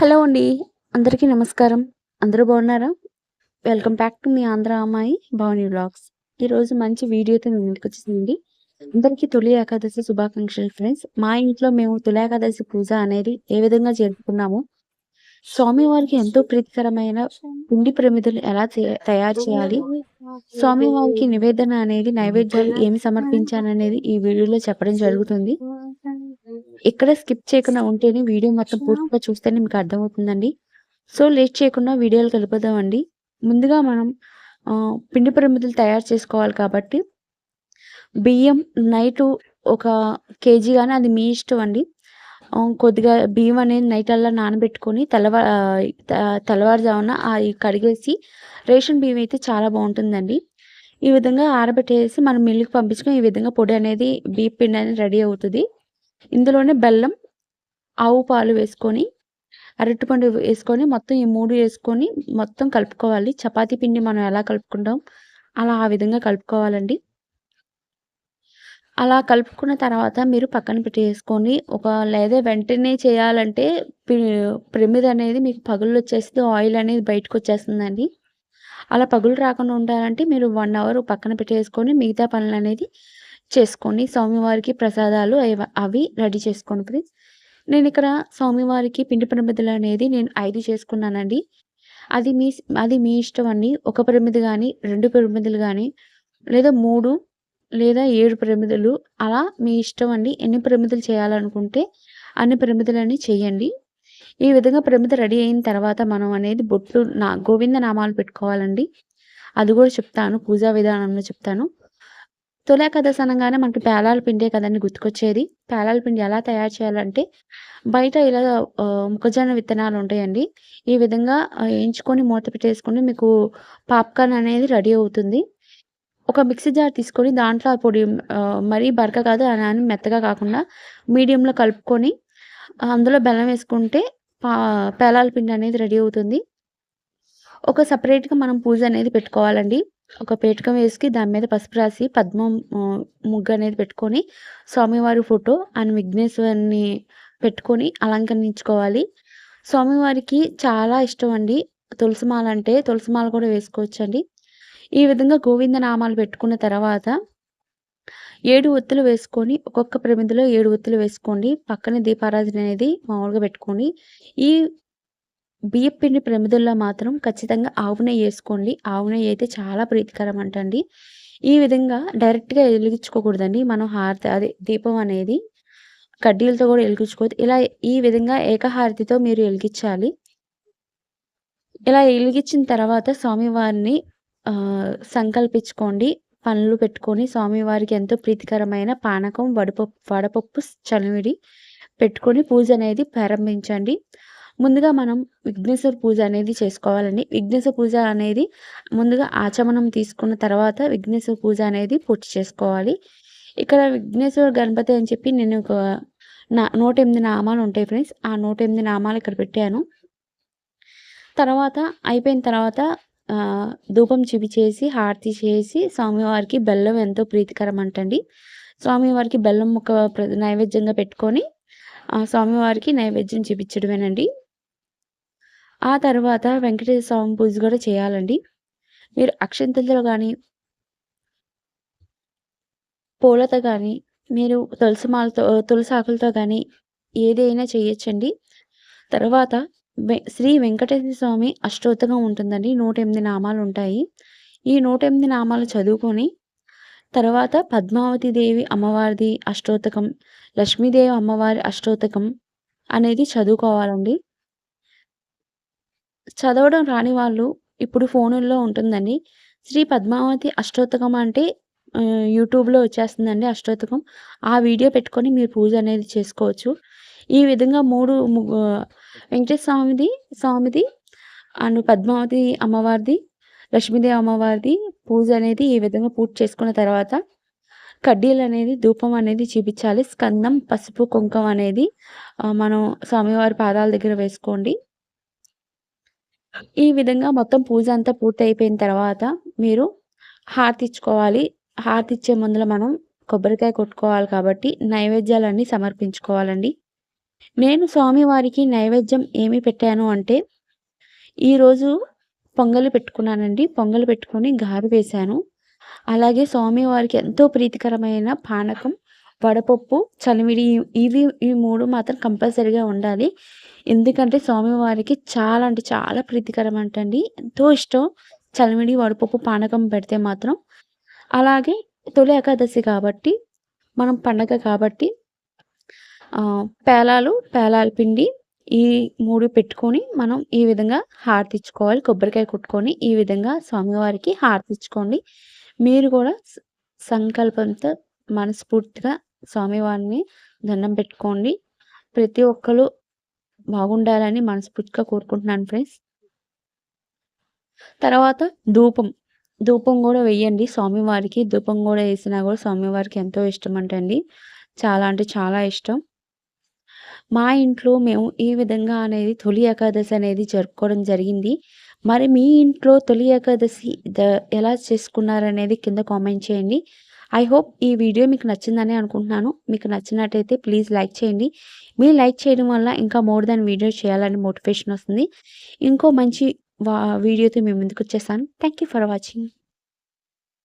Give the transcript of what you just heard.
Hello అండి. అందరికీ నమస్కారం. అందరూ బాగున్నారా? వెల్కమ్ బ్యాక్ టు మీ ఆంధ్ర అమ్మాయి భవాని బ్లాగ్స్ ఈరోజు మంచి వీడియోతో ఇంటికి వచ్చేసింది అందరికీ తొలి ఏకాదశి శుభాకాంక్షలు ఫ్రెండ్స్. మా ఇంట్లో మేము తొలి ఏకాదశి పూజ అనేది ఏ విధంగా జరుపుకున్నాము స్వామివారికి ఎంతో ప్రీతికరమైన పిండి ప్రమిదలు ఎలా తయారు చేయాలి, స్వామివారికి నివేదన అనేది నైవేద్యాలు ఏమి సమర్పించాననేది ఈ వీడియోలో చెప్పడం జరుగుతుంది. ఎక్కడ స్కిప్ చేయకుండా ఉంటేనే వీడియో మొత్తం పూర్తిగా చూస్తేనే మీకు అర్థమవుతుందండి. సో, లేట్ చేయకుండా వీడియోలోకి వెళ్ళిపోదామండి. ముందుగా మనం పిండి ప్రమిదలు తయారు చేసుకోవాలి కాబట్టి బియ్యం నైటు ఒక కేజీ గాని అది మీ ఇష్టం అండి. కొద్దిగా బియ్యం అనేది నైట్ అల్లా నానబెట్టుకొని తెల్లవా ఆహ్, త తెల్లవారుజామున అయి కడిగేసి రేషన్ బియ్యం అయితే చాలా బావుంటుందండి. ఈ విధంగా ఆరబెట్టేసి మనం మిల్లుకి పంపించుకొని ఈ విధంగా పొడి అనేది బియ్యపు పిండి అనేది రెడీ అవుతది. ఇందులోనే బెల్లం, ఆవు పాలు వేసుకొని, అరటిపండు వేసుకొని మొత్తం ఈ మూడు వేసుకొని మొత్తం కలుపుకోవాలి. చపాతీ పిండి మనం ఎలా కలుపుకుంటాం అలా ఆ విధంగా కలుపుకోవాలండి. అలా కలుపుకున్న తర్వాత మీరు పక్కన పెట్టేసుకొని ఒక లేదా వెంటనే చేయాలంటే ప్రమిద అనేది మీకు పగుళ్ళొచ్చేస్తది. ఆయిల్ అనేది బయటకొచ్చేస్తుందండి. అలా పగులు రాకుండా ఉండాలంటే మీరు వన్ అవర్ పక్కన పెట్టేసుకొని మిగతా పనులు అనేది చేసుకోండి. స్వామివారికి ప్రసాదాలు అవి రెడీ చేసుకోండి ఫ్రెండ్స్. ఇక్కడ స్వామివారికి పిండి ప్రమిదలనేది నేను ఐదు చేసుకున్నానండి. అది మీ అది మీ ఇష్టం అండి. ఒక ప్రమిద గాని, 2 ప్రమిదలు కానీ లేదా మూడు లేదా ఏడు ప్రమిదలు అలా మీ ఇష్టం అండి. ఎన్ని ప్రమిదలు చేయాలనుకుంటే అన్ని ప్రమిదలని చేయండి. ఈ విధంగా ప్రమిద రెడీ అయిన తర్వాత మనం అనేది బొట్లు నా గోవింద నామాలు పెట్టుకోవాలండి. అది కూడా చెప్తాను. పూజా విధానంలో చెప్తాను. తొలి కథ అనంగానే మనకి పేలాల పిండే కదండి గుర్తుకొచ్చేది. పేలాల పిండి ఎలా తయారు చేయాలంటే బయట ఇలా మొక్కజొన్న విత్తనాలు ఉంటాయండి. ఈ విధంగా వేయించుకొని మూత పెట్టేసుకొని మీకు పాప్‌కార్న్ అనేది రెడీ అవుతుంది. ఒక మిక్సీ జార్ తీసుకొని దాంట్లో ఆ పొడి మరీ బరక కాదు అలా అని మెత్తగా కాకుండా మీడియంలో కలుపుకొని అందులో బెల్లం వేసుకుంటే పా పేలాల పిండి అనేది రెడీ అవుతుంది. ఒక సపరేట్గా మనం పూజ అనేది పెట్టుకోవాలండి. ఒక పేటకం వేసి దాని మీద పసుపు రాసి పద్మం ముగ్గు అనేది పెట్టుకొని స్వామివారి ఫోటో అండ్ విఘ్నేశ్వరిని పెట్టుకొని అలంకరించుకోవాలి. స్వామివారికి చాలా ఇష్టం అండి. తులసిమాల అంటే తులసి మాల కూడా వేసుకోవచ్చండి. ఈ విధంగా గోవింద నామాలు పెట్టుకున్న తర్వాత ఏడు ఒత్తులు వేసుకొని ఒక్కొక్క ప్రమిదలో ఏడు ఒత్తులు వేసుకోండి. పక్కన దీపారాధన అనేది మామూలుగా పెట్టుకోండి. ఈ బియ్యం పిండి ప్రమిదల్లో మాత్రం ఖచ్చితంగా ఆవు నెయ్యి వేసుకోండి ఆవు నెయ్యి అయితే చాలా ప్రీతికరం అంటండి. ఈ విధంగా డైరెక్ట్‌గా వెలిగించుకోకూడదండి మనం హారతి అదే దీపం అనేది కడ్డీలతో కూడా వెలిగించుకోవద్దు ఇలా ఈ విధంగా ఏకహారతితో మీరు వెలిగించాలి ఇలా వెలిగించిన తర్వాత స్వామివారిని సంకల్పించుకోండి. పనులు పెట్టుకొని స్వామివారికి ఎంతో ప్రీతికరమైన పానకం, వడపప్పు వడపప్పు, చలివిడి పెట్టుకొని పూజ అనేది ప్రారంభించండి. ముందుగా మనం విఘ్నేశ్వర పూజ అనేది చేసుకోవాలండి. విఘ్నేశ్వర పూజ అనేది ముందుగా ఆచమనం తీసుకున్న తర్వాత విఘ్నేశ్వర పూజ అనేది పూర్తి చేసుకోవాలి. ఇక్కడ విఘ్నేశ్వర గణపతి అని చెప్పి నేను ఒక నా 108 నామాలు ఉంటాయి ఫ్రెండ్స్. ఆ 108 నామాలు ఇక్కడ పెట్టాను. తర్వాత అయిపోయిన తర్వాత ధూపం చిపి చేసి హారతి చేసి స్వామివారికి బెల్లం ఎంతో ప్రీతికరం అంటండి. స్వామివారికి బెల్లం ఒక ప్ర నైవేద్యంగా పెట్టుకొని ఆ స్వామివారికి నైవేద్యం చూపించడమేనండి. ఆ తర్వాత వెంకటేశ్వర స్వామి పూజ కూడా చేయాలండి. మీరు అక్షింతలతో కానీ పూలతో కానీ మీరు తులసి మాలతో తులసి ఆకులతో కానీ ఏదైనా చేయొచ్చండి. తర్వాత శ్రీ వెంకటేశ్వర స్వామి అష్టోత్తరం ఉంటుందండి. నూట ఎనిమిది నామాలు ఉంటాయి ఈ 108 నామాలు చదువుకొని తర్వాత పద్మావతి దేవి అమ్మవారిది అష్టోత్తకం, లక్ష్మీదేవి అమ్మవారి అష్టోత్తకం అనేది చదువుకోవాలండి. చదవడం రాని వాళ్ళు ఇప్పుడు ఫోనుల్లో ఉంటుందండి. శ్రీ పద్మావతి అష్టోత్తకం అంటే యూట్యూబ్‌లో వచ్చేస్తుందండి అష్టోత్తకం. ఆ వీడియో పెట్టుకొని మీరు పూజ అనేది చేసుకోవచ్చు. ఈ విధంగా 3 ము వెంకటేశ్వర స్వామిది స్వామిది అండ్ పద్మావతి అమ్మవారిది, లక్ష్మీదేవి అమ్మవారిది పూజ అనేది ఈ విధంగా పూర్తి చేసుకున్న తర్వాత కడ్డీలు అనేది ధూపం అనేది చూపించాలి. స్కందం, పసుపు, కుంకం అనేది మనం స్వామివారి పాదాల దగ్గర వేసుకోండి. ఈ విధంగా మొత్తం పూజ అంతా పూర్తి అయిపోయిన తర్వాత మీరు హారతి ఇచ్చుకోవాలి. హారతి ఇచ్చే మనం కొబ్బరికాయ కొట్టుకోవాలి కాబట్టి నైవేద్యాలన్నీ సమర్పించుకోవాలండి. నేను స్వామివారికి నైవేద్యం ఏమి పెట్టాను అంటే, ఈరోజు పొంగలు పెట్టుకున్నానండి. పొంగలు పెట్టుకొని గారు వేశాను. అలాగే స్వామివారికి ఎంతో ప్రీతికరమైన పానకం, వడపప్పు, చలిమిడి ఇవి ఈ మూడు మాత్రం కంపల్సరీగా ఉండాలి. ఎందుకంటే స్వామివారికి చాలా అంటే చాలా ప్రీతికరం అంటండి ఎంతో ఇష్టం చలిమిడి వడపప్పు, పానకం పెడితే మాత్రం. అలాగే తొలి ఏకాదశి కాబట్టి, మనం పండగ కాబట్టి పేలాలు, పేలాల పిండి ఈ మూడు పెట్టుకొని మనం ఈ విధంగా హారతిచ్చుకోవాలి. కొబ్బరికాయ కొట్టుకొని ఈ విధంగా స్వామివారికి హారతిచ్చుకోండి. మీరు కూడా సంకల్పంతో మనస్ఫూర్తిగా స్వామివారిని దండం పెట్టుకోండి. ప్రతి ఒక్కరు బాగుండాలని మనస్ఫూర్తిగా కోరుకుంటున్నాను ఫ్రెండ్స్. తర్వాత ధూపం. ధూపం కూడా వేయండి స్వామివారికి. ధూపం కూడా వేసినా కూడా స్వామివారికి ఎంతో ఇష్టం అంటండి చాలా అంటే చాలా ఇష్టం. మా ఇంట్లో మేము ఈ విధంగా అనేది తొలి ఏకాదశి అనేది జరుపుకోవడం జరిగింది. మరి మీ ఇంట్లో తొలి ఏకాదశి ద ఎలా చేసుకున్నారనేది కింద కామెంట్ చేయండి. ఐ హోప్ ఈ వీడియో మీకు నచ్చిందనే అనుకుంటున్నాను. మీకు నచ్చినట్టయితే ప్లీజ్ లైక్ చేయండి. మీరు లైక్ చేయడం వల్ల ఇంకా మోర్ దాన్ వీడియో చేయాలని మోటివేషన్ వస్తుంది. ఇంకో మంచి వా వీడియోతో మేము ముందుకొచ్చేసాను. Thank you for watching.